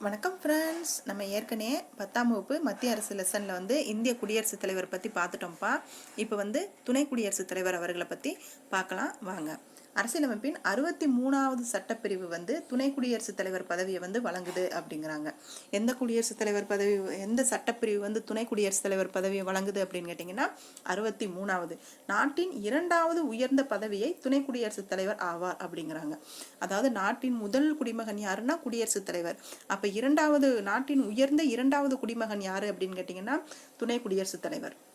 வணக்கம் ஃப்ரெண்ட்ஸ் நம்ம ஏற்கனவே பத்தாம் வகுப்பு மத்திய அரசு லெசனில் வந்து இந்திய குடியரசுத் தலைவர் பற்றி பார்த்துட்டோம்ப்பா. இப்போ வந்து துணை குடியரசுத் தலைவர் அவர்களை பற்றி பார்க்கலாம். வாங்க. அரசியலமைப்பின் அறுபத்தி மூணாவது சட்டப்பிரிவு வந்து துணை குடியரசுத் தலைவர் பதவியை வந்து வழங்குது அப்படிங்கிறாங்க. எந்த குடியரசுத் தலைவர் பதவி எந்த சட்டப்பிரிவு வந்து துணை குடியரசுத் தலைவர் பதவியை வழங்குது அப்படின்னு கேட்டிங்கன்னா அறுபத்தி மூணாவது. நாட்டின் இரண்டாவது உயர்ந்த பதவியை துணை குடியரசுத் தலைவர் ஆவார் அப்படிங்கிறாங்க. அதாவது நாட்டின் முதல் குடிமகன் யாருன்னா குடியரசுத் தலைவர். அப்போ இரண்டாவது நாட்டின் உயர்ந்த இரண்டாவது குடிமகன் யார் அப்படின்னு கேட்டிங்கன்னா துணை குடியரசுத் தலைவர்.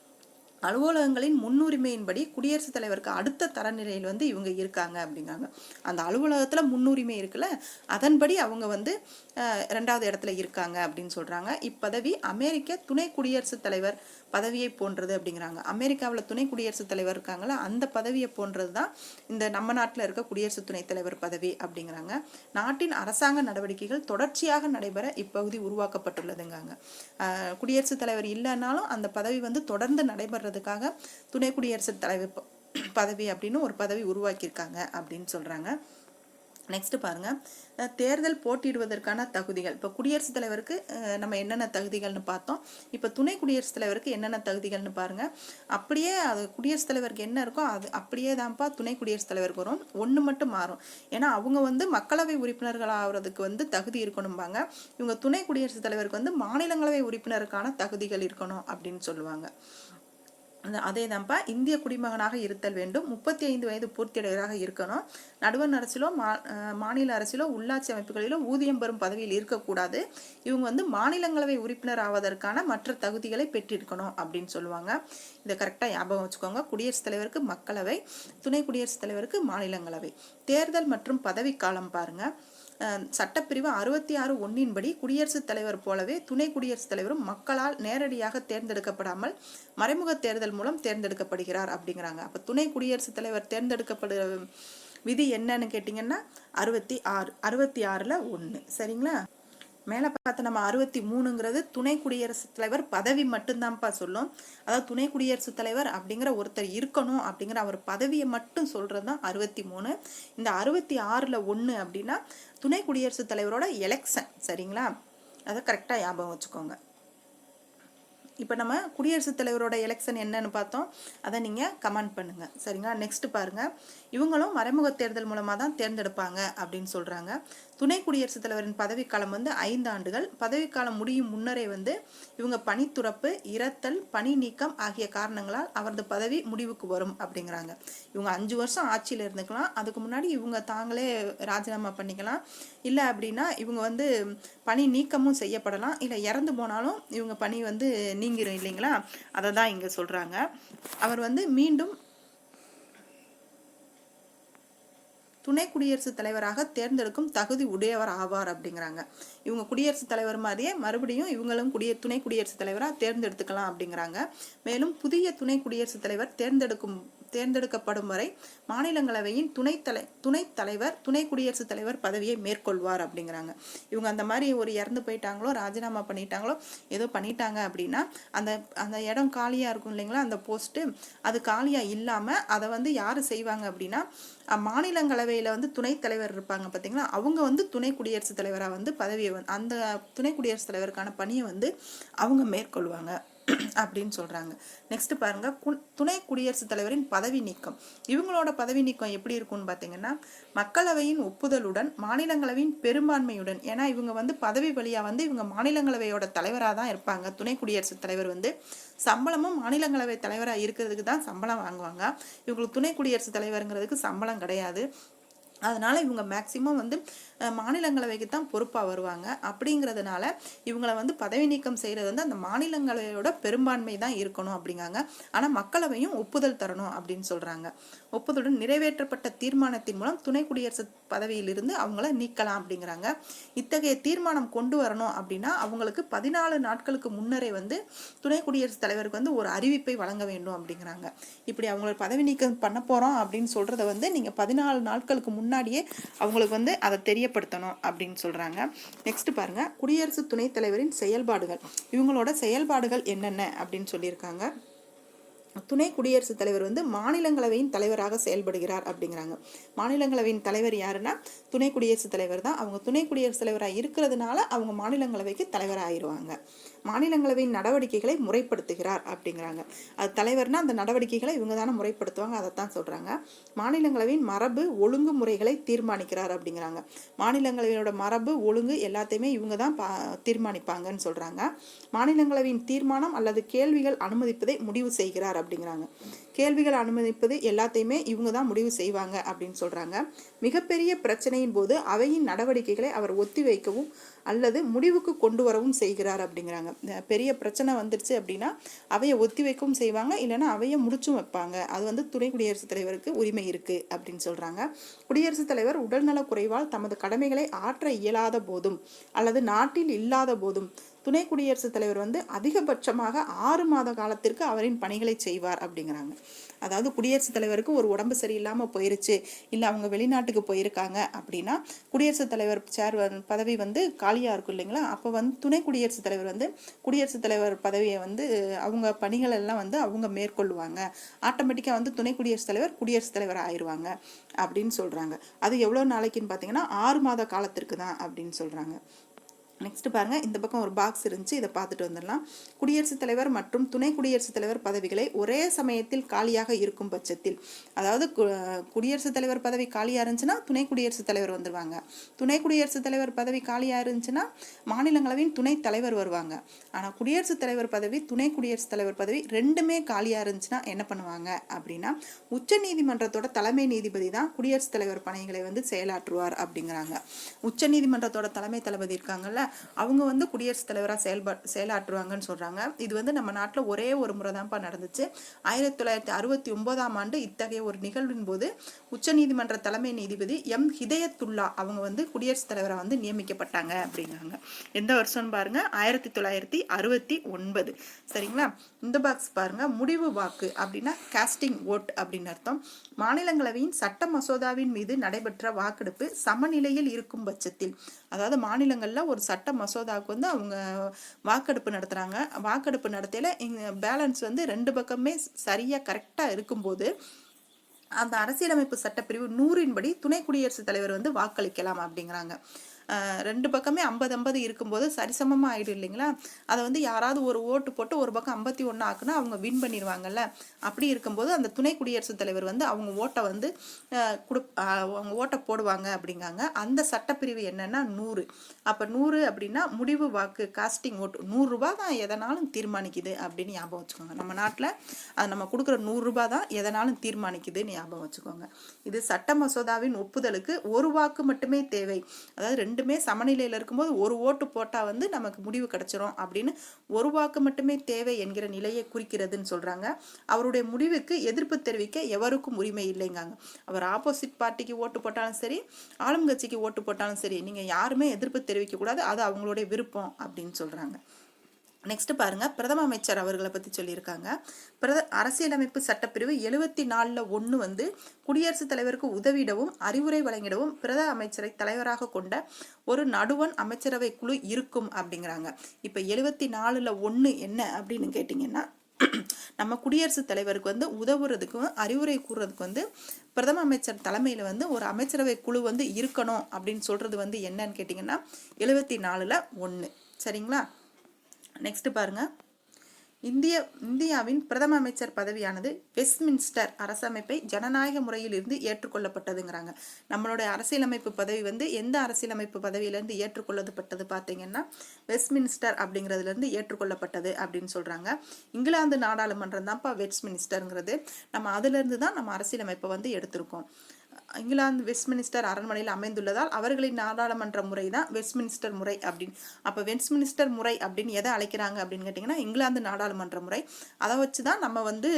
அலுவலகங்களின் முன்னுரிமையின்படி குடியரசுத் தலைவருக்கு அடுத்த தரநிலையில் வந்து இவங்க இருக்காங்க அப்படிங்கிறாங்க. அந்த அலுவலகத்தில் முன்னுரிமை இருக்குல்ல அதன்படி அவங்க வந்து ரெண்டாவது இடத்துல இருக்காங்க அப்படின்னு சொல்கிறாங்க இப்பதவி அமெரிக்க துணை குடியரசுத் தலைவர் பதவியை போன்றது அப்படிங்கிறாங்க. அமெரிக்காவில் துணை குடியரசுத் தலைவர் இருக்காங்களா அந்த பதவியை போன்றது தான் இந்த நம்ம நாட்டில் இருக்க குடியரசு துணைத் தலைவர் பதவி அப்படிங்கிறாங்க. நாட்டின் அரசாங்க நடவடிக்கைகள் தொடர்ச்சியாக நடைபெற இப்பகுதி உருவாக்கப்பட்டுள்ளதுங்காங்க குடியரசுத் தலைவர் இல்லைனாலும் அந்த பதவி வந்து தொடர்ந்து நடைபெறதுக்காக துணை குடியரசுத் தலைவர் பதவி அப்படின்னு ஒரு பதவி உருவாக்கியிருக்காங்க அப்படின்னு சொல்கிறாங்க நெக்ஸ்ட் பாருங்க. தேர்தல் போட்டியிடுவதற்கான தகுதிகள். இப்போ குடியரசுத் தலைவருக்கு நம்ம என்னென்ன தகுதிகள்னு பார்த்தோம். இப்போ துணை குடியரசுத் தலைவருக்கு என்னென்ன தகுதிகள்னு பாருங்க. அப்படியே அது குடியரசுத் தலைவருக்கு என்ன இருக்கோ அது அப்படியே தான்ப்பா துணை குடியரசுத் தலைவருக்கு வரும். ஒன்று மட்டும் மாறும். ஏன்னா அவங்க வந்து மக்களவை உறுப்பினர்கள் ஆகிறதுக்கு வந்து தகுதி இருக்கணும்பாங்க. இவங்க துணை குடியரசுத் தலைவருக்கு வந்து மாநிலங்களவை உறுப்பினருக்கான தகுதிகள் இருக்கணும் அப்படின்னு சொல்லுவாங்க. அதே தான்ப்பா இந்திய குடிமகனாக இருத்தல் வேண்டும். முப்பத்தி ஐந்து வயது பூர்த்தியடைவராக இருக்கணும். நடுவண் அரசிலோ மா மாநில அரசிலோ உள்ளாட்சி அமைப்புகளிலோ ஊதியம் பெறும் பதவியில் இருக்கக்கூடாது. இவங்க வந்து மாநிலங்களவை உறுப்பினர் ஆவதற்கான மற்ற தகுதிகளை பெற்றிருக்கணும் அப்படின்னு சொல்லுவாங்க. இதை கரெக்டாக ஞாபகம் வச்சுக்கோங்க. குடியரசுத் தலைவருக்கு மக்களவை துணை குடியரசுத் தலைவருக்கு மாநிலங்களவை. தேர்தல் மற்றும் பதவிக்காலம் பாருங்கள் சட்டப்பிரிவு அறுபத்தி ஆறு ஒன்றின்படி குடியரசுத் தலைவர் போலவே துணை குடியரசுத் தலைவரும் மக்களால் நேரடியாக தேர்ந்தெடுக்கப்படாமல் மறைமுக தேர்தல் மூலம் தேர்ந்தெடுக்கப்படுகிறார் அப்படிங்கிறாங்க. அப்போ துணை குடியரசுத் தலைவர் தேர்ந்தெடுக்கப்படு விதி என்னன்னு கேட்டிங்கன்னா அறுபத்தி ஆறு அறுபத்தி ஆறில் ஒன்று சரிங்களா? மேலே பார்த்த நம்ம அறுபத்தி மூணுங்கிறது துணை குடியரசுத் தலைவர் பதவி மட்டும்தான்ப்பா சொல்லும். அதாவது துணை குடியரசுத் தலைவர் அப்படிங்கிற ஒருத்தர் இருக்கணும் அப்படிங்கிற அவர் பதவியை மட்டும் சொல்கிறது தான் அறுபத்தி மூணு. இந்த அறுபத்தி ஆறில் ஒன்று அப்படின்னா துணை குடியரசுத் தலைவரோட எலெக்ஷன் சரிங்களா? அதை கரெக்டாக ஞாபகம் வச்சுக்கோங்க. இப்போ நம்ம குடியரசுத் தலைவரோட எலெக்ஷன் என்னன்னு பார்த்தோம். அதை நீங்கள் கமெண்ட் பண்ணுங்கள் சரிங்களா? நெக்ஸ்ட் பாருங்க. இவங்களும் மறைமுக தேர்தல் மூலமாக தான் தேர்ந்தெடுப்பாங்க அப்படின்னு சொல்கிறாங்க துணை குடியரசுத் தலைவரின் பதவிக்காலம் வந்து ஐந்து ஆண்டுகள். பதவிக்காலம் முடியும் முன்னரே வந்து இவங்க பணித்துறப்பு இறத்தல் பணி நீக்கம் ஆகிய காரணங்களால் அவரது பதவி முடிவுக்கு வரும் அப்படிங்கிறாங்க. இவங்க அஞ்சு வருஷம் ஆட்சியில் இருந்துக்கலாம். அதுக்கு முன்னாடி இவங்க தாங்களே ராஜினாமா பண்ணிக்கலாம். இல்லை அப்படின்னா இவங்க வந்து பணி நீக்கமும் செய்யப்படலாம். இல்லை இறந்து போனாலும் இவங்க பணி வந்து நீங்கிரும் இல்லைங்களா? அதை தான் இங்கே சொல்கிறாங்க அவர் வந்து மீண்டும் துணை குடியரசுத் தலைவராக தேர்ந்தெடுக்கும் தகுதி உடையவர் ஆவார் அப்படிங்கிறாங்க. இவங்க குடியரசுத் தலைவர் மாதிரியே மறுபடியும் இவங்களும் குடிய துணை குடியரசுத் தலைவராக தேர்ந்தெடுத்துக்கலாம் அப்படிங்கிறாங்க. மேலும் புதிய துணை குடியரசுத் தலைவர் தேர்ந்தெடுக்கும் தேர்ந்தெடுக்கப்படும் வரை மாநிலங்களவையின் துணைத் தலை துணைத் தலைவர் துணை குடியரசுத் தலைவர் பதவியை மேற்கொள்வார் அப்படிங்கிறாங்க. இவங்க அந்த மாதிரி ஒரு இறந்து போயிட்டாங்களோ ராஜினாமா பண்ணிட்டாங்களோ ஏதோ பண்ணிட்டாங்க அப்படின்னா அந்த அந்த இடம் காலியாக இருக்கும் இல்லைங்களா அந்த போஸ்ட்டு அது காலியாக இல்லாமல் அதை வந்து யார் செய்வாங்க அப்படின்னா மாநிலங்களவையில் வந்து துணைத் தலைவர் இருப்பாங்க பார்த்தீங்களா அவங்க வந்து துணை குடியரசுத் தலைவராக வந்து பதவியை வந்து அந்த துணை குடியரசுத் தலைவருக்கான பணியை வந்து அவங்க மேற்கொள்வாங்க. அப்படின்னு சொல்றாங்க. நெக்ஸ்ட் பாருங்க கு- துணை குடியரசுத் தலைவரின் பதவி நீக்கம். இவங்களோட பதவி நீக்கம் எப்படி இருக்கும்னு பார்த்தீங்கன்னா மக்களவையின் ஒப்புதலுடன் மாநிலங்களவையின் பெரும்பான்மையுடன். ஏன்னா இவங்க வந்து பதவி வழியா வந்து இவங்க மாநிலங்களவையோட தலைவராக தான் இருப்பாங்க. துணை குடியரசுத் தலைவர் வந்து சம்பளமும் மாநிலங்களவை தலைவராக இருக்கிறதுக்கு தான் சம்பளம் வாங்குவாங்க. இவங்களுக்கு துணை குடியரசுத் தலைவருங்கிறதுக்கு சம்பளம் கிடையாது. அதனால் இவங்க மேக்சிமம் வந்து மாநிலங்களவைக்கு தான் பொறுப்பாக வருவாங்க. அப்படிங்கிறதுனால இவங்களை வந்து பதவி நீக்கம் செய்கிறது வந்து அந்த மாநிலங்களவையோட பெரும்பான்மை தான் இருக்கணும் அப்படிங்காங்க. ஆனால் மக்களவையும் ஒப்புதல் தரணும் அப்படின்னு சொல்கிறாங்க ஒப்புதலுடன் நிறைவேற்றப்பட்ட தீர்மானத்தின் மூலம் துணை குடியரசு பதவியிலிருந்து அவங்கள நீக்கலாம் அப்படிங்கிறாங்க. இத்தகைய தீர்மானம் கொண்டு வரணும் அப்படின்னா அவங்களுக்கு பதினாலு நாட்களுக்கு முன்னரே வந்து துணை குடியரசுத் தலைவருக்கு வந்து ஒரு அறிவிப்பை வழங்க வேண்டும் அப்படிங்கிறாங்க. இப்படி அவங்கள பதவி நீக்கம் பண்ண போகிறோம் அப்படின்னு சொல்கிறத வந்து நீங்கள் பதினாலு நாட்களுக்கு முன்னாடியே அவங்களுக்கு வந்து அதை தெரியப்படுத்தணும் அப்படின்னு சொல்கிறாங்க நெக்ஸ்ட் பாருங்க. குடியரசு துணைத் தலைவரின் செயல்பாடுகள். இவங்களோட செயல்பாடுகள் என்னென்ன அப்படின்னு சொல்லியிருக்காங்க. துணை குடியரசுத் தலைவர் வந்து மாநிலங்களவையின் தலைவராக செயல்படுகிறார் அப்படிங்கிறாங்க. மாநிலங்களவையின் தலைவர் யாருன்னா துணை குடியரசுத் தலைவர் தான். அவங்க துணை குடியரசுத் தலைவராக இருக்கிறதுனால அவங்க மாநிலங்களவைக்கு தலைவராகிடுவாங்க மாநிலங்களவையின் நடவடிக்கைகளை முறைப்படுத்துகிறார் அப்படிங்கிறாங்க. அது தலைவர்னா அந்த நடவடிக்கைகளை இவங்க தானே முறைப்படுத்துவாங்க அதைத்தான் சொல்றாங்க. மாநிலங்களவையின் மரபு ஒழுங்கு முறைகளை தீர்மானிக்கிறார் அப்படிங்கிறாங்க. மாநிலங்களவையோட மரபு ஒழுங்கு எல்லாத்தையுமே இவங்க தான் பா தீர்மானிப்பாங்கன்னு சொல்றாங்க. மாநிலங்களவையின் தீர்மானம் அல்லது கேள்விகள் அனுமதிப்பதை முடிவு செய்கிறார் அப்படிங்கிறாங்க. கேள்விகள் அனுமதிப்பது எல்லாத்தையுமே இவங்க தான் முடிவு செய்வாங்க அப்படின்னு சொல்றாங்க. மிகப்பெரிய பிரச்சனையின் போது அவையின் நடவடிக்கைகளை அவர் ஒத்திவைக்கவும் அல்லது முடிவுக்கு கொண்டு வரவும் செய்கிறார் அப்படிங்கிறாங்க. பெரிய பிரச்சனை வந்துருச்சு அப்படின்னா அவையை ஒத்திவைக்கவும் செய்வாங்க இல்லைன்னா அவையை முடிச்சும் வைப்பாங்க. அது வந்து துணை குடியரசுத் தலைவருக்கு உரிமை இருக்கு அப்படின்னு சொல்றாங்க. குடியரசுத் தலைவர் உடல்நலக் குறைவால் தமது கடமைகளை ஆற்ற இயலாத போதும் அல்லது நாட்டில் இல்லாத போதும் துணை குடியரசுத் தலைவர் வந்து அதிகபட்சமாக ஆறு மாத காலத்திற்கு அவரின் பணிகளை செய்வார் அப்படிங்கிறாங்க. அதாவது குடியரசுத் தலைவருக்கு ஒரு உடம்பு சரியில்லாமல் போயிருச்சு இல்லை அவங்க வெளிநாட்டுக்கு போயிருக்காங்க அப்படின்னா குடியரசுத் தலைவர் சேர் பதவி வந்து காலியாக இருக்கும் இல்லைங்களா? அப்போ வந்து துணை குடியரசுத் தலைவர் வந்து குடியரசுத் தலைவர் பதவியை வந்து அவங்க பணிகள் எல்லாம் வந்து அவங்க மேற்கொள்வாங்க ஆட்டோமேட்டிக்காக வந்து துணை குடியரசுத் தலைவர் குடியரசுத் தலைவர் ஆயிடுவாங்க அப்படின்னு சொல்கிறாங்க அது எவ்வளோ நாளைக்குன்னு பார்த்தீங்கன்னா ஆறு மாத காலத்திற்கு தான் அப்படின்னு சொல்கிறாங்க நெக்ஸ்ட் பாருங்க இந்த பக்கம் ஒரு பாக்ஸ் இருந்துச்சு இதை பார்த்துட்டு வந்துடலாம். குடியரசுத் தலைவர் மற்றும் துணை குடியரசுத் தலைவர் பதவிகளை ஒரே சமயத்தில் காலியாக இருக்கும் பட்சத்தில். அதாவது கு- குடியரசுத் தலைவர் பதவி காலியாக இருந்துச்சுன்னா துணை குடியரசுத் தலைவர் வந்துடுவாங்க துணை குடியரசுத் தலைவர் பதவி காலியாக இருந்துச்சுன்னா மாநிலங்களவையின் துணைத் தலைவர் வருவாங்க. ஆனால் குடியரசுத் தலைவர் பதவி துணை குடியரசுத் தலைவர் பதவி ரெண்டுமே காலியாக இருந்துச்சுன்னா என்ன பண்ணுவாங்க அப்படின்னா உச்ச நீதிமன்றத்தோட தலைமை நீதிபதி தான் குடியரசுத் தலைவர் பணிகளை வந்து செயலாற்றுவார் அப்படிங்கிறாங்க. உச்ச நீதிமன்றத்தோட தலைமை தளபதி இருக்காங்கல்ல அவங்க வந்து குடியரசுத் தலைவராக செயல்பா செயலாற்றுவாங்கன்னு சொல்றாங்க. இது வந்து நம்ம நாட்டில் ஒரே ஒரு முறை தான்ப்பா நடந்துச்சு. ஆயிரத்தி தொள்ளாயிரத்தி அறுபத்தி ஒன்பதாம் ஆண்டு இத்தகைய ஒரு நிகழ்வின் போது உச்சநீதிமன்ற தலைமை நீதிபதி எம். ஹிதயத்துல்லா அவங்க வந்து குடியரசுத் தலைவராக வந்து நியமிக்கப்பட்டாங்க அப்படிங்கிறாங்க. எந்த வருஷம்னு பாருங்க. ஆயிரத்தி தொள்ளாயிரத்தி அறுபத்தி ஒன்பது. சரிங்களா? இந்த பாக்ஸ் பாருங்க. முடிவு வாக்கு அப்படின்னா காஸ்டிங் ஓட் அப்படின்னு அர்த்தம். மாநிலங்களவையின் சட்ட மசோதாவின் மீது நடைபெற்ற வாக்கெடுப்பு சமநிலையில் இருக்கும் பட்சத்தில் அதாவது மாநிலங்களில் ஒரு சட்ட மசோதாவுக்கு வந்து அவங்க வாக்கெடுப்பு நடத்துகிறாங்க வாக்கெடுப்பு நடத்தையில் இங்கே பேலன்ஸ் வந்து ரெண்டு பக்கமே சரியாக கரெக்டாக இருக்கும்போது அந்த அரசியலமைப்பு சட்டப்பிரிவு நூறின்படி துணை குடியரசுத் தலைவர் வந்து வாக்களிக்கலாம் அப்படிங்கிறாங்க. ரெண்டு பக்கமே ஐம்பது ஐம்பது இருக்கும்போது சரிசமமாக ஆகிடும் இல்லைங்களா? அதை வந்து யாராவது ஒரு ஓட்டு போட்டு ஒரு பக்கம் ஐம்பத்தி ஒன்று ஆக்குனா அவங்க வின் பண்ணிடுவாங்கல்ல அப்படி இருக்கும்போது அந்த துணை குடியரசுத் தலைவர் வந்து அவங்க ஓட்டை வந்து கொடு அவங்க ஓட்டை போடுவாங்க அப்படிங்காங்க. அந்த சட்டப்பிரிவு என்னென்னா நூறு. அப்போ நூறு அப்படின்னா முடிவு வாக்கு காஸ்டிங் ஓட்டு நூறுரூபா தான் எதனாலும் தீர்மானிக்குது அப்படின்னு ஞாபகம் வச்சுக்கோங்க. நம்ம நாட்டில் அது நம்ம கொடுக்குற நூறுரூபா தான் எதனாலும் தீர்மானிக்குதுன்னு ஞாபகம் வச்சுக்கோங்க. இது சட்ட மசோதாவின் ஒப்புதலுக்கு ஒரு வாக்கு மட்டுமே தேவை. அதாவது ரெண்டு ரெண்டுமே சமநிலையில் இருக்கும்போது ஒரு ஓட்டு போட்டால் வந்து நமக்கு முடிவு கிடைச்சிரும் அப்படின்னு ஒரு வாக்கு மட்டுமே தேவை என்கிற நிலையை குறிக்கிறதுன்னு சொல்கிறாங்க அவருடைய முடிவுக்கு எதிர்ப்பு தெரிவிக்க எவருக்கும் உரிமை இல்லைங்காங்க. அவர் ஆப்போசிட் பார்ட்டிக்கு ஓட்டு போட்டாலும் சரி ஆளுங்கட்சிக்கு ஓட்டு போட்டாலும் சரி நீங்கள் யாருமே எதிர்ப்பு தெரிவிக்கக்கூடாது அது அவங்களுடைய விருப்பம் அப்படின்னு சொல்கிறாங்க நெக்ஸ்ட் பாருங்க. பிரதம அமைச்சர் அவர்களை பத்தி சொல்லியிருக்காங்க. பிரத அரசியலமைப்பு சட்டப்பிரிவு எழுபத்தி நாலுல ஒன்று வந்து குடியரசுத் தலைவருக்கு உதவிடவும் அறிவுரை வழங்கிடவும் பிரதம அமைச்சரை தலைவராக கொண்ட ஒரு நடுவன் அமைச்சரவை குழு இருக்கும் அப்படிங்கிறாங்க. இப்போ எழுபத்தி நாலுல ஒன்று என்ன அப்படின்னு கேட்டிங்கன்னா நம்ம குடியரசுத் தலைவருக்கு வந்து உதவுறதுக்கும் அறிவுரை கூறுறதுக்கு வந்து பிரதம அமைச்சர் தலைமையில் வந்து ஒரு அமைச்சரவை குழு வந்து இருக்கணும் அப்படின்னு சொல்றது வந்து என்னன்னு கேட்டிங்கன்னா எழுபத்தி நாலுல ஒன்று சரிங்களா? நெக்ஸ்ட் பாருங்க. இந்திய இந்தியாவின் பிரதம அமைச்சர் பதவியானது வெஸ்ட்மின்ஸ்டர் அரசமைப்பை ஜனநாயக முறையில் இருந்து ஏற்றுக்கொள்ளப்பட்டதுங்கிறாங்க. நம்மளுடைய அரசியலமைப்பு பதவி வந்து எந்த அரசியலமைப்பு பதவியிலேருந்து ஏற்றுக்கொள்ளப்பட்டது பார்த்தீங்கன்னா வெஸ்ட்மின்ஸ்டர் அப்படிங்கிறதுலேருந்து ஏற்றுக்கொள்ளப்பட்டது அப்படின்னு சொல்கிறாங்க இங்கிலாந்து நாடாளுமன்றம் தான்ப்பா வெஸ்ட்மின்ஸ்டருங்கிறது நம்ம அதுலேருந்து தான் நம்ம அரசியலமைப்பை வந்து எடுத்திருக்கோம். இங்கிலாந்து வெஸ்ட்மினிஸ்டர் அரண்மனையில் அமைந்துள்ளதால் அவர்களின் நாடாளுமன்ற முறை தான் வெஸ்ட்மினிஸ்டர் முறை அப்படின்னு. அப்போ வெஸ்ட்மினிஸ்டர் முறை அப்படின்னு எதை அழைக்கிறாங்க அப்படின்னு கேட்டிங்கன்னா இங்கிலாந்து நாடாளுமன்ற முறை. அதை வச்சு தான் நம்ம வந்து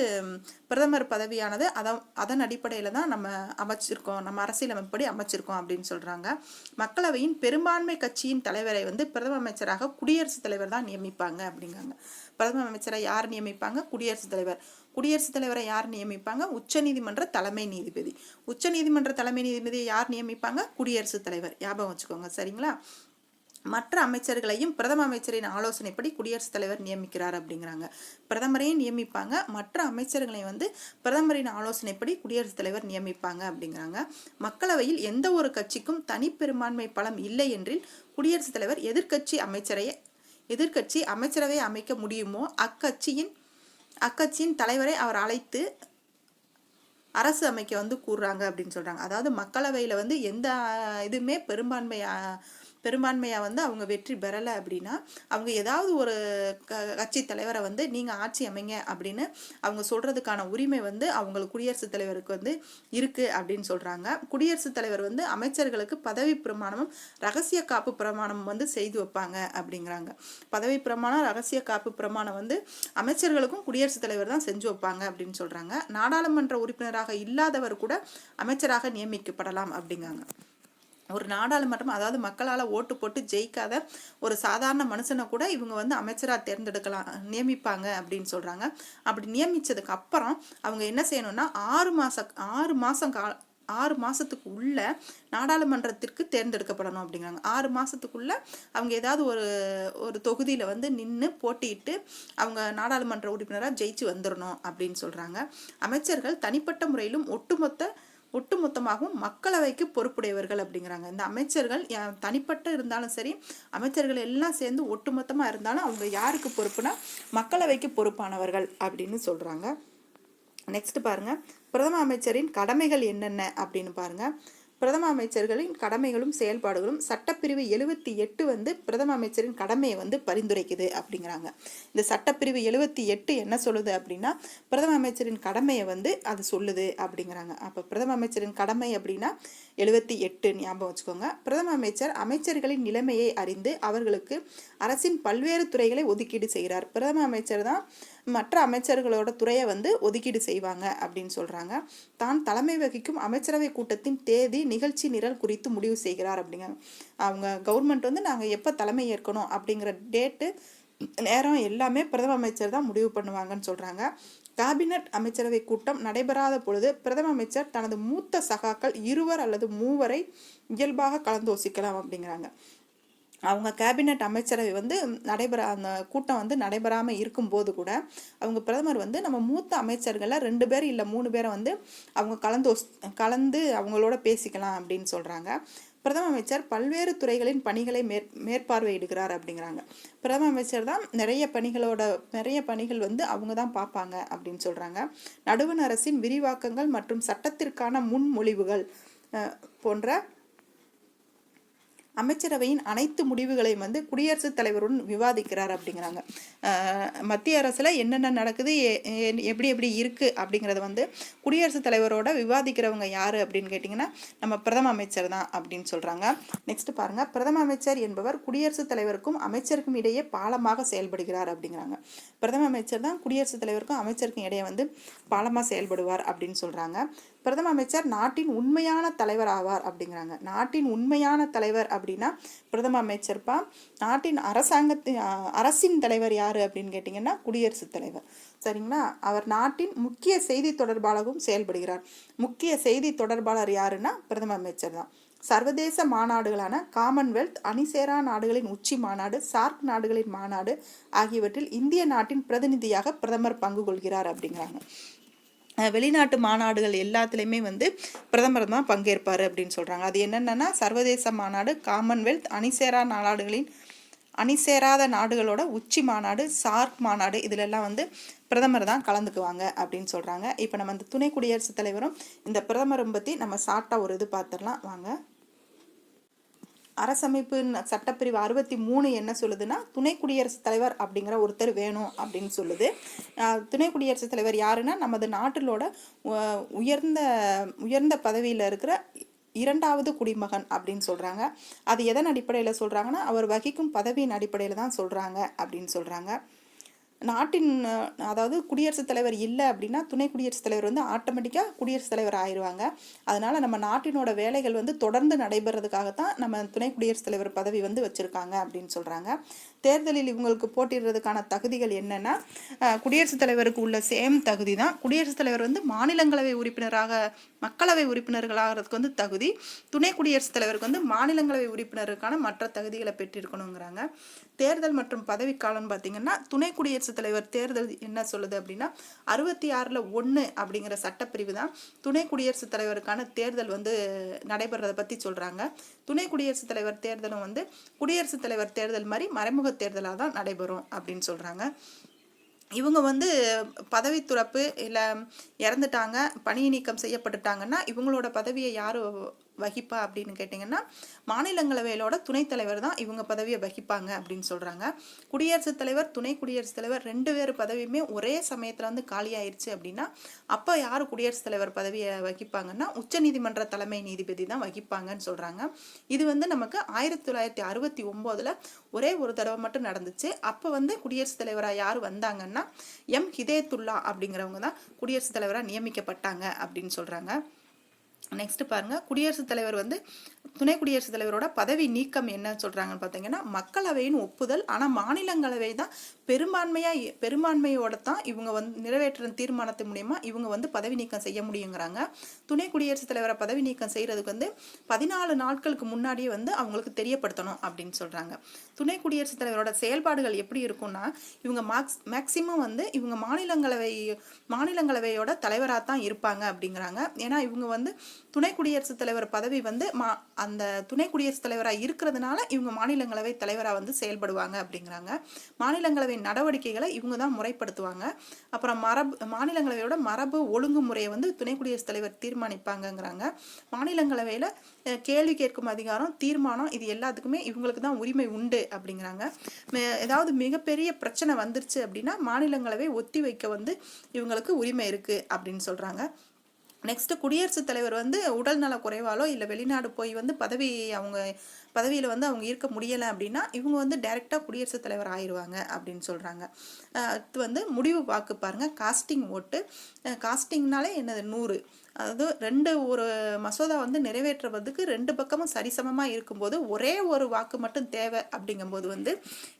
பிரதமர் பதவியானது அதன் அதன் அடிப்படையில் தான் நம்ம அமைச்சிருக்கோம். நம்ம அரசியலமைப்படி அமைச்சிருக்கோம் அப்படின்னு சொல்கிறாங்க மக்களவையின் பெரும்பான்மை கட்சியின் தலைவரை வந்து பிரதம அமைச்சராக குடியரசுத் தலைவர் தான் நியமிப்பாங்க அப்படிங்காங்க பிரதம அமைச்சரை யார் நியமிப்பாங்க? குடியரசுத் தலைவர். குடியரசுத் தலைவரை யார் நியமிப்பாங்க? உச்சநீதிமன்ற தலைமை நீதிபதி. உச்சநீதிமன்ற தலைமை நீதிபதியை யார் நியமிப்பாங்க? குடியரசுத் தலைவர். ஞாபகம் வச்சுக்கோங்க சரிங்களா? மற்ற அமைச்சர்களையும் பிரதம அமைச்சரின் ஆலோசனைப்படி குடியரசுத் தலைவர் நியமிக்கிறார் அப்படிங்கிறாங்க. பிரதமரையும் நியமிப்பாங்க. மற்ற அமைச்சர்களை வந்து பிரதமரின் ஆலோசனைப்படி குடியரசுத் தலைவர் நியமிப்பாங்க அப்படிங்கிறாங்க. மக்களவையில் எந்த ஒரு கட்சிக்கும் தனிப்பெரும்பான்மை பலம் இல்லை என்றில் குடியரசுத் தலைவர் எதிர்க்கட்சி அமைச்சரையே எதிர்க்கட்சி அமைச்சரவை அமைக்க முடியுமோ? அக்கட்சியின் அக்கட்சியின் தலைவரை அவர் அழைத்து அரசு அமைக்க வந்து கூறுறாங்க அப்படின்னு சொல்கிறாங்க அதாவது மக்களவையில் வந்து எந்த இதுவுமே பெரும்பான்மை பெரும்பான்மையாக வந்து அவங்க வெற்றி பெறலை அப்படின்னா அவங்க ஏதாவது ஒரு க கட்சி தலைவரை வந்து நீங்கள் ஆட்சி அமைங்க அப்படின்னு அவங்க சொல்கிறதுக்கான உரிமை வந்து அவங்களுக்கு குடியரசுத் தலைவருக்கு வந்து இருக்குது அப்படின்னு சொல்கிறாங்க குடியரசுத் தலைவர் வந்து அமைச்சர்களுக்கு பதவி பிரமாணமும் ரகசிய காப்பு பிரமாணம் வந்து செய்து வைப்பாங்க அப்படிங்கிறாங்க. பதவி பிரமாணம் ரகசிய காப்பு பிரமாணம் வந்து அமைச்சர்களுக்கும் குடியரசுத் தலைவர் தான் செஞ்சு வைப்பாங்க அப்படின்னு சொல்கிறாங்க நாடாளுமன்ற உறுப்பினராக இல்லாதவர் கூட அமைச்சராக நியமிக்கப்படலாம் அப்படிங்கிறாங்க. ஒரு நாடாளுமன்றம் அதாவது மக்களால் ஓட்டு போட்டு ஜெயிக்காத ஒரு சாதாரண மனுஷனை கூட இவங்க வந்து அமைச்சராக தேர்ந்தெடுக்கலாம் நியமிப்பாங்க அப்படின்னு சொல்கிறாங்க அப்படி நியமித்ததுக்கு அப்புறம் அவங்க என்ன செய்யணும்னா ஆறு மாதம் ஆறு மாதம் கா ஆறு மாதத்துக்கு உள்ள நாடாளுமன்றத்திற்கு தேர்ந்தெடுக்கப்படணும் அப்படிங்கிறாங்க. ஆறு மாதத்துக்குள்ள அவங்க ஏதாவது ஒரு ஒரு தொகுதியில் வந்து நின்று போட்டியிட்டு அவங்க நாடாளுமன்ற உறுப்பினராக ஜெயிச்சு வந்துடணும் அப்படின்னு சொல்கிறாங்க அமைச்சர்கள் தனிப்பட்ட முறையிலும் ஒட்டுமொத்த ஒட்டுமொத்தமாகவும் மக்களவைக்கு பொறுப்புடையவர்கள் அப்படிங்கிறாங்க. இந்த அமைச்சர்கள் தனிப்பட்ட இருந்தாலும் சரி அமைச்சர்கள் எல்லாம் சேர்ந்து ஒட்டுமொத்தமாக இருந்தாலும் அவங்க யாருக்கு பொறுப்புனா மக்களவைக்கு பொறுப்பானவர்கள் அப்படின்னு சொல்கிறாங்க நெக்ஸ்ட் பாருங்கள் பிரதம அமைச்சரின் கடமைகள் என்னென்ன அப்படின்னு பாருங்கள் பிரதம அமைச்சர்களின் கடமைகளும் செயல்பாடுகளும் சட்டப்பிரிவு எழுபத்தி எட்டு வந்து பிரதம அமைச்சரின் கடமையை வந்து பரிந்துரைக்குது அப்படிங்கிறாங்க. இந்த சட்டப்பிரிவு எழுபத்தி எட்டு என்ன சொல்லுது அப்படின்னா பிரதம அமைச்சரின் கடமையை வந்து அது சொல்லுது அப்படிங்கிறாங்க. அப்போ பிரதம அமைச்சரின் கடமை அப்படின்னா எழுபத்தி எட்டு ஞாபகம் வச்சுக்கோங்க. பிரதம அமைச்சர் அமைச்சர்களின் நிலைமையை அறிந்து அவர்களுக்கு அரசின் பல்வேறு துறைகளை ஒதுக்கீடு செய்கிறார். பிரதம அமைச்சர் தான் மற்ற அமைச்சர்களோட துறையை வந்து ஒதுக்கீடு செய்வாங்க அப்படின்னு சொல்கிறாங்க தான் தலைமை வகிக்கும் அமைச்சரவை கூட்டத்தின் தேதி நிகழ்ச்சி நிரல் குறித்து முடிவு செய்கிறார் அப்படிங்க அவங்க கவர்மெண்ட் வந்து நாங்கள் எப்போ தலைமை ஏற்கணும் அப்படிங்கிற டேட்டு நேரம் எல்லாமே பிரதம அமைச்சர் தான் முடிவு பண்ணுவாங்கன்னு சொல்கிறாங்க கேபினட் அமைச்சரவை கூட்டம் நடைபெறாத பொழுது பிரதம அமைச்சர் தனது மூத்த சகாக்கள் இருவர் அல்லது மூவரை இயல்பாக கலந்தோசிக்கலாம் அப்படிங்கிறாங்க. அவங்க கேபினட் அமைச்சரவை வந்து நடைபெற அந்த கூட்டம் வந்து நடைபெறாமல் இருக்கும்போது கூட அவங்க பிரதமர் வந்து நம்ம மூத்த அமைச்சர்களை ரெண்டு பேர் இல்லை மூணு பேரை வந்து அவங்க கலந்து கலந்து அவங்களோட பேசிக்கலாம் அப்படின்னு சொல்கிறாங்க பிரதம அமைச்சர் பல்வேறு துறைகளின் பணிகளை மேற் மேற்பார்வையிடுகிறார் அப்படிங்கிறாங்க. பிரதம அமைச்சர் தான் நிறைய பணிகளோட நிறைய பணிகள் வந்து அவங்க தான் பார்ப்பாங்க அப்படின்னு சொல்கிறாங்க நடுவண் அரசின் விரிவாக்கங்கள் மற்றும் சட்டத்திற்கான முன்மொழிவுகள் போன்ற அமைச்சரவையின் அனைத்து முடிவுகளையும் வந்து குடியரசுத் தலைவருடன் விவாதிக்கிறார் அப்படிங்கிறாங்க. மத்திய அரசில் என்னென்ன நடக்குது எப்படி எப்படி இருக்குது அப்படிங்கிறத வந்து குடியரசுத் தலைவரோட விவாதிக்கிறவங்க யார் அப்படின்னு கேட்டிங்கன்னா நம்ம பிரதம அமைச்சர் தான் அப்படின்னு சொல்கிறாங்க நெக்ஸ்ட் பாருங்கள் பிரதம அமைச்சர் என்பவர் குடியரசுத் தலைவருக்கும் அமைச்சருக்கும் இடையே பாலமாக செயல்படுகிறார் அப்படிங்கிறாங்க. பிரதம அமைச்சர் தான் குடியரசுத் தலைவருக்கும் அமைச்சருக்கும் இடையே வந்து பாலமாக செயல்படுவார் அப்படின்னு சொல்கிறாங்க பிரதம அமைச்சர் நாட்டின் உண்மையான தலைவர் ஆவார் அப்படிங்கிறாங்க. நாட்டின் உண்மையான தலைவர் அப்படின்னா பிரதம அமைச்சர்ப்பா நாட்டின் அரசாங்கத்தின் அரசின் தலைவர் யார் அப்படின்னு கேட்டிங்கன்னா குடியரசுத் தலைவர். சரிங்களா? அவர் நாட்டின் முக்கிய செய்தி தொடர்பாளரும் செயல்படுகிறார். முக்கிய செய்தி தொடர்பாளர் யாருன்னா பிரதம அமைச்சர் தான். சர்வதேச மாநாடுகளான காமன்வெல்த் அணிசேரா நாடுகளின் உச்சி மாநாடு சார்க் நாடுகளின் மாநாடு ஆகியவற்றில் இந்திய நாட்டின் பிரதிநிதியாக பிரதமர் பங்கு கொள்கிறார் அப்படிங்கிறாங்க. வெளிநாட்டு மாநாடுகள் எல்லாத்துலேயுமே வந்து பிரதமர் தான் பங்கேற்பார் அப்படின்னு சொல்கிறாங்க அது என்னென்னா சர்வதேச மாநாடு காமன்வெல்த் அணிசேரா நாடுகளின் அணிசேராத நாடுகளோட உச்சி மாநாடு சார்க் மாநாடு இதிலெல்லாம் வந்து பிரதமர் தான் கலந்துக்குவாங்க அப்படின்னு சொல்கிறாங்க இப்போ நம்ம இந்த துணை குடியரசுத் தலைவரும் இந்த பிரதமரை பற்றி நம்ம சாட்டாக ஒரு இது பார்த்துடலாம் வாங்க. அரசமைப்பு சட்டப்பிரிவு அறுபத்தி மூணு என்ன சொல்லுதுன்னா துணை குடியரசுத் தலைவர் அப்படிங்கிற ஒருத்தர் வேணும் அப்படின்னு சொல்லுது. துணை குடியரசுத் தலைவர் யாருன்னா நமது நாட்டிலோட உயர்ந்த உயர்ந்த பதவியில் இருக்கிற இரண்டாவது குடிமகன் அப்படின்னு சொல்கிறாங்க அது எதன் அடிப்படையில் சொல்கிறாங்கன்னா அவர் வகிக்கும் பதவியின் அடிப்படையில் தான் சொல்கிறாங்க அப்படின்னு சொல்கிறாங்க நாட்டின் அதாவது குடியரசுத் தலைவர் இல்லை அப்படின்னா துணை குடியரசுத் தலைவர் வந்து ஆட்டோமேட்டிக்காக குடியரசுத் தலைவர் ஆயிடுவாங்க அதனால் நம்ம நாட்டினோட வேலைகள் வந்து தொடர்ந்து நடைபெறதுக்காகத்தான் நம்ம துணை குடியரசுத் தலைவர் பதவி வந்து வச்சுருக்காங்க அப்படின்னு சொல்கிறாங்க தேர்தலில் இவங்களுக்கு போட்டிடுறதுக்கான தகுதிகள் என்னென்னா குடியரசுத் தலைவருக்கு உள்ள சேம் தகுதி தான் குடியரசுத் தலைவர் வந்து மாநிலங்களவை உறுப்பினராக மக்களவை உறுப்பினர்களாகிறதுக்கு வந்து தகுதி. துணை குடியரசுத் தலைவருக்கு வந்து மாநிலங்களவை உறுப்பினருக்கான மற்ற தகுதிகளை பெற்றிருக்கணுங்கிறாங்க. தேர்தல் மற்றும் பதவிக்காலம்னு பார்த்தீங்கன்னா துணை குடியரசுத் தலைவர் தேர்தல் என்ன சொல்லுது அப்படின்னா அறுபத்தி ஆறில் ஒன்று அப்படிங்கிற சட்டப்பிரிவு தான் துணை குடியரசுத் தலைவருக்கான தேர்தல் வந்து நடைபெறதை பற்றி சொல்கிறாங்க துணை குடியரசுத் தலைவர் தேர்தலும் வந்து குடியரசுத் தலைவர் தேர்தல் மாதிரி மறைமுக தேர்தலாக தான் நடைபெறும் அப்படின்னு சொல்கிறாங்க இவங்க வந்து பதவி துறப்பு இல்லை இறந்துட்டாங்க பணி நீக்கம் செய்யப்பட்டுட்டாங்கன்னா இவங்களோட பதவியை யார் வகிப்பா அப்படின்னு கேட்டிங்கன்னா மாநிலங்களவையிலோட துணைத் தலைவர் தான் இவங்க பதவியை வகிப்பாங்க அப்படின்னு சொல்கிறாங்க குடியரசுத் தலைவர் துணை குடியரசுத் தலைவர் ரெண்டு பேர் பதவியுமே ஒரே சமயத்தில் வந்து காலியாயிருச்சு அப்படின்னா அப்போ யார் குடியரசுத் தலைவர் பதவியை வகிப்பாங்கன்னா உச்சநீதிமன்ற தலைமை நீதிபதி தான் வகிப்பாங்கன்னு சொல்கிறாங்க இது வந்து நமக்கு ஆயிரத்தி தொள்ளாயிரத்தி அறுபத்தி ஒம்போதில் ஒரே ஒரு தடவை மட்டும் நடந்துச்சு. அப்போ வந்து குடியரசுத் தலைவராக யார் வந்தாங்கன்னா எம். ஹிதேத்துல்லா அப்படிங்கிறவங்க தான் குடியரசுத் தலைவராக நியமிக்கப்பட்டாங்க அப்படின்னு சொல்கிறாங்க நெக்ஸ்ட்டு பாருங்க. குடியரசுத் தலைவர் வந்து துணை குடியரசுத் தலைவரோட பதவி நீக்கம் என்ன சொல்கிறாங்கன்னு பார்த்தீங்கன்னா மக்களவையின் ஒப்புதல். ஆனால் மாநிலங்களவை தான் பெரும்பான்மையாக பெரும்பான்மையோட தான் இவங்க வந்து நிறைவேற்ற தீர்மானத்தின் மூலியமா இவங்க வந்து பதவி நீக்கம் செய்ய முடியுங்கிறாங்க. துணை குடியரசுத் தலைவரை பதவி நீக்கம் செய்கிறதுக்கு வந்து பதினாலு நாட்களுக்கு முன்னாடியே வந்து அவங்களுக்கு தெரியப்படுத்தணும் அப்படின்னு சொல்கிறாங்க துணை குடியரசுத் தலைவரோட செயல்பாடுகள் எப்படி இருக்கும்னா இவங்க மாக்ஸ் மேக்சிமம் வந்து இவங்க மாநிலங்களவை மாநிலங்களவையோட தலைவராக தான் இருப்பாங்க அப்படிங்கிறாங்க. ஏன்னா இவங்க வந்து துணை குடியரசுத் தலைவர் பதவி வந்து மா அந்த துணை குடியரசுத் தலைவராக இருக்கிறதுனால இவங்க மாநிலங்களவை தலைவராக வந்து செயல்படுவாங்க அப்படிங்கிறாங்க. மாநிலங்களவை நடவடிக்கைகளை இவங்க தான் முறைப்படுத்துவாங்க. அப்புறம் மரபு மாநிலங்களவையோட மரபு ஒழுங்குமுறையை வந்து துணை குடியரசுத் தலைவர் தீர்மானிப்பாங்கங்கிறாங்க. மாநிலங்களவையில் கேள்வி கேட்கும் அதிகாரம் தீர்மானம் இது எல்லாத்துக்குமே இவங்களுக்கு தான் உரிமை உண்டு அப்படிங்கிறாங்க. மே- ஏதாவது மிகப்பெரிய பிரச்சனை வந்துருச்சு அப்படின்னா மாநிலங்களவை ஒத்தி வைக்க வந்து இவங்களுக்கு உரிமை இருக்கு அப்படின்னு சொல்றாங்க. நெக்ஸ்ட் குடியரசுத் தலைவர் வந்து உடல்நல குறைவாலோ இல்லை வெளிநாடு போய் வந்து பதவி அவங்க பதவியில் வந்து அவங்க இருக்க முடியலை அப்படின்னா இவங்க வந்து டைரெக்டாக குடியரசுத் தலைவர் ஆயிடுவாங்க அப்படின்னு சொல்கிறாங்க அடுத்து வந்து முடிவு வாக்கு பாருங்க. காஸ்டிங் ஓட்டு. காஸ்டிங்னாலே என்னது? நூறு. அதாவது ரெண்டு ஒரு மசோதா வந்து நிறைவேற்றுவதற்கு ரெண்டு பக்கமும் சரிசமமாக இருக்கும்போது ஒரே ஒரு வாக்கு மட்டும் தேவை அப்படிங்கும்போது வந்து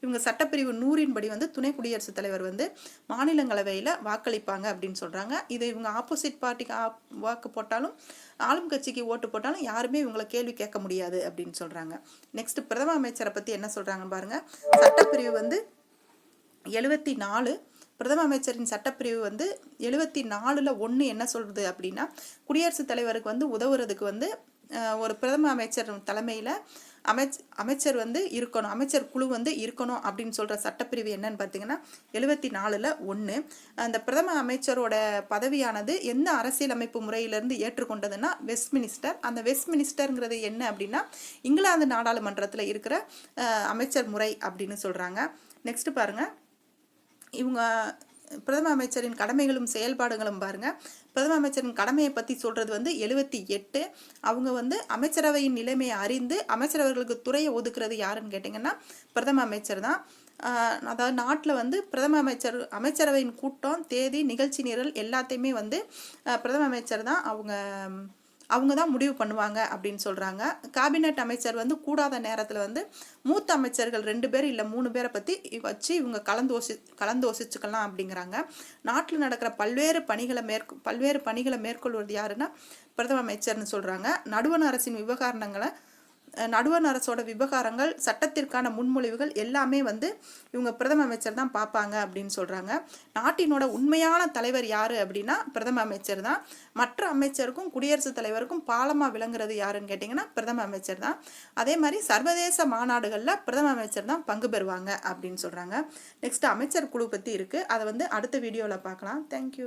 இவங்க சட்டப்பிரிவு நூறின்படி வந்து துணை குடியரசுத் தலைவர் வந்து மாநிலங்களவையில் வாக்களிப்பாங்க அப்படின்னு சொல்கிறாங்க இது இவங்க ஆப்போசிட் பார்ட்டிக்கு வாக்கு போட்டாலும் ஆளும் கட்சிக்கு ஓட்டு போட்டாலும் யாருமே இவங்களை கேள்வி கேட்க முடியாது அப்படின்னு சொல்கிறாங்க நெக்ஸ்ட் பிரதம அமைச்சரை பற்றி என்ன சொல்கிறாங்கன்னு பாருங்கள் சட்டப்பிரிவு வந்து எழுபத்தி நாலு பிரதம அமைச்சரின் சட்டப்பிரிவு வந்து எழுபத்தி நாலில் ஒன்று என்ன சொல்கிறது அப்படின்னா குடியரசுத் தலைவருக்கு வந்து உதவுறதுக்கு வந்து ஒரு பிரதம அமைச்சர் தலைமையில் அமைச் அமைச்சர் வந்து இருக்கணும் அமைச்சர் குழு வந்து இருக்கணும் அப்படின்னு சொல்கிற சட்டப்பிரிவு என்னன்னு பார்த்தீங்கன்னா எழுபத்தி நாலில் ஒன்று அந்த பிரதம அமைச்சரோட பதவியானது எந்த அரசியலமைப்பு முறையிலிருந்து ஏற்றுக்கொண்டதுன்னா வெஸ்ட் மினிஸ்டர் அந்த வெஸ்ட் மினிஸ்டருங்கிறது என்ன அப்படின்னா இங்கிலாந்து நாடாளுமன்றத்தில் இருக்கிற அமைச்சர் முறை அப்படின்னு சொல்கிறாங்க நெக்ஸ்ட் பாருங்கள் இவங்க பிரதம அமைச்சரின் கடமைகளும் செயல்பாடுகளும் பாருங்க. பிரதம அமைச்சரின் கடமையை பற்றி சொல்றது வந்து எழுபத்தி எட்டு. அவங்க வந்து அமைச்சரவையின் நிலைமையை அறிந்து அமைச்சரவர்களுக்கு துறையை ஒதுக்குறது யாருன்னு கேட்டிங்கன்னா பிரதம அமைச்சர் தான். அதாவது நாட்டில் வந்து பிரதம அமைச்சர் அமைச்சரவையின் கூட்டம் தேதி நிகழ்ச்சி நிரல் எல்லாத்தையுமே வந்து பிரதம அமைச்சர் தான் அவங்க அவங்க தான் முடிவு பண்ணுவாங்க அப்படின்னு சொல்கிறாங்க கேபினெட் அமைச்சர் வந்து கூடாத நேரத்தில் வந்து மூத்த அமைச்சர்கள் ரெண்டு பேர் இல்லை மூணு பேரை பற்றி வச்சு இவங்க கலந்தோசி கலந்தோசிச்சுக்கலாம் அப்படிங்கிறாங்க. நாட்டில் நடக்கிற பல்வேறு பணிகளை மேற்கொ பல்வேறு பணிகளை மேற்கொள்வது யாருன்னா பிரதம அமைச்சர்னு சொல்கிறாங்க நடுவண் அரசின் விவகாரங்களை நடுவண் அரசோட விவகாரங்கள் சட்டத்திற்கான முன்மொழிவுகள் எல்லாமே வந்து இவங்க பிரதம அமைச்சர் தான் பார்ப்பாங்க அப்படின்னு சொல்கிறாங்க நாட்டினோட உண்மையான தலைவர் யார் அப்படின்னா பிரதம அமைச்சர் தான். மற்ற அமைச்சருக்கும் குடியரசுத் தலைவருக்கும் பாலமாக விளங்குறது யாருன்னு கேட்டிங்கன்னா பிரதம அமைச்சர் தான். அதே மாதிரி சர்வதேச மாநாடுகளில் பிரதம அமைச்சர் தான் பங்கு பெறுவாங்க அப்படின்னு சொல்கிறாங்க நெக்ஸ்ட் அமைச்சர் குழு பற்றி இருக்குது அதை வந்து அடுத்த வீடியோவில் பார்க்கலாம். தேங்க்யூ